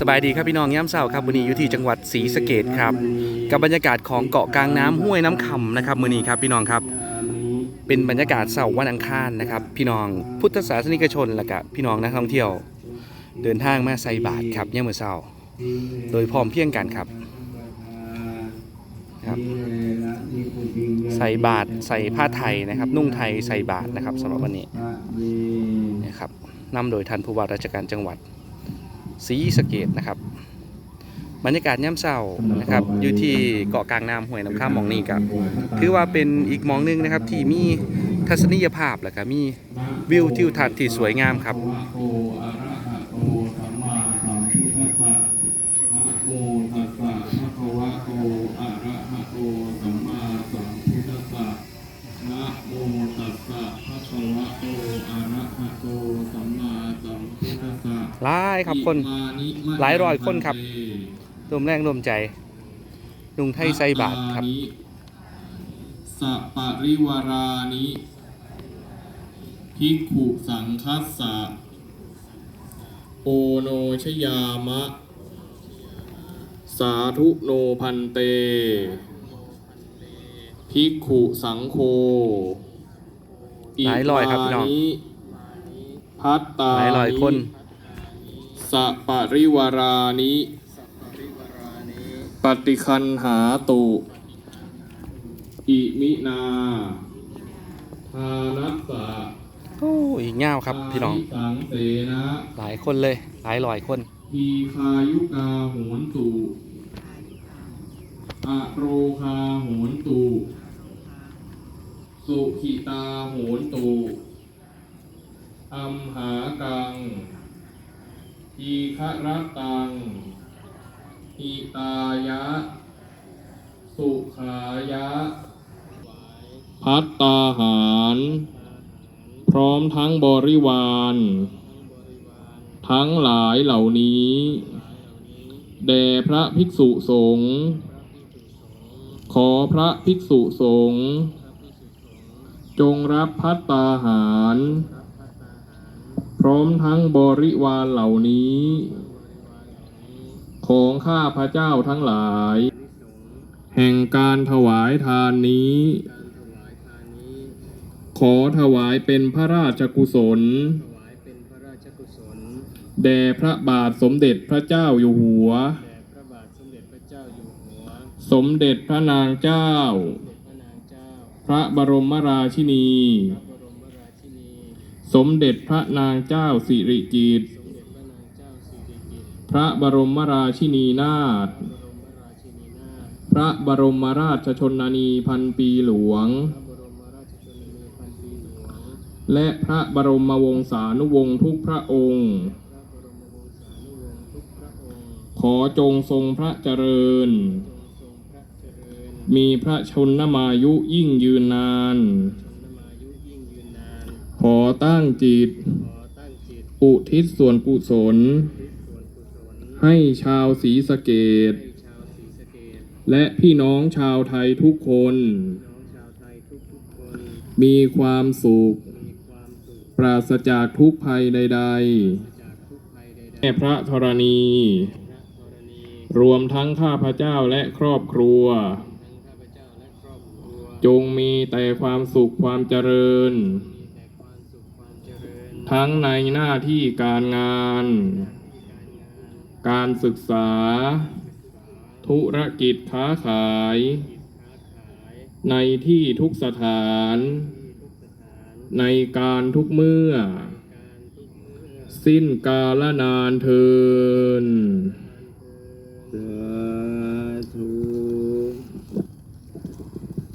สบายดีครับพี่น้องย่ำเสาครับวันนี้อยู่ที่จังหวัดศรีสะเกดครับกับบรรยากาศของเกาะกลางน้ำห้วยน้ำคำนะครับมือนี้ครับพี่น้องครับเป็นบรรยากาศเสาร์วันอังคารนะครับพี่น้องพุทธศาสนิกชนและกับพี่น้องนักท่องเที่ยว เดินทางมาใส่บาตรครับย่ามมือเสาโดยพร้อมเพียงกันครับครับใส่บาตรใส่ผ้าไทยนะครับ นุ่งไทยใส่บาตรนะครับสำหรับวันนี้นะครับนำโดยท่านผู้ว่าราชการจังหวัด สีสเกตนะครับบรรยากาศย่ำเศร้านะครับ อยู่ที่เกาะกลางน้ำห้วยน้ำข้ามมองนี้ครับถือว่าเป็นอีกมองหนึงนะครับ ที่มีทัศนียภาพและก็มีวิวทิวทัศน์ที่สวยงามครับ หลายครับคนอิมานิมะหลายร้อยคนครับรวมแรงรวมใจลุงไทยใส่บาตรครับสัปะริวารานิภิกขุสังคัสสะโอโนชยามะ สาธุโนพันเต ภิกขุสังโฆหลายร้อยครับพี่น้องอิมานิพัตตาหลายร้อยคน สัปะริวารานิปฏิคันหาตุอิมินาทานัสสะโอ้อีกเงาวครับพี่น้องาสังเสนะหลายคนเลย หลายร้อยคน ทีคายุกาโหนตุอะโรคาโหนตุสุขิตาโหนตุอัมหากัง ทีฆรตังอิตายะ สุขายะ พัตตาหาร พร้อมทั้งบริวาร ทั้งหลายเหล่านี้ แด่พระภิกษุสงฆ์ขอพระภิกษุสงฆ์จงรับพัตตาหาร พร้อมทั้งบริวารเหล่านี้ ของข้าพระเจ้าทั้งหลาย แห่งการถวายทานนี้ ขอถวายเป็นพระราชกุศลแด่พระบาทสมเด็จพระเจ้าอยู่หัว สมเด็จพระนางเจ้า พระบรมราชินี พระบรมราชินี สมเด็จพระนางเจ้าสิริกิติ์สมเด็จพระบรมราชินีนาถ พระบรมราชชนนีพันปีหลวง และพระบรมวงศานุวงศ์ทุกพระองค์ ขอจงทรงพระเจริญจงทรงพระเจริญมีพระชนมายุยิ่งยืนนาน ชนมายุยิ่งยืนนาน ขอ ตั้งจิตขอตั้งจิต อุทิศส่วนกุศล ให้ชาวศรีสะเกดและพี่น้องชาวไทยทุกคน มีความสุข ปราศจากทุกภัยใด ๆ แม่พระธรณี รวมทั้งข้าพเจ้าและครอบครัว จงมีแต่ความสุขความเจริญ ทั้งในหน้าที่การงาน การศึกษา ธุรกิจค้าขาย ในที่ทุกสถาน ในการทุกเมื่อ สิ้นกาลนานเทิน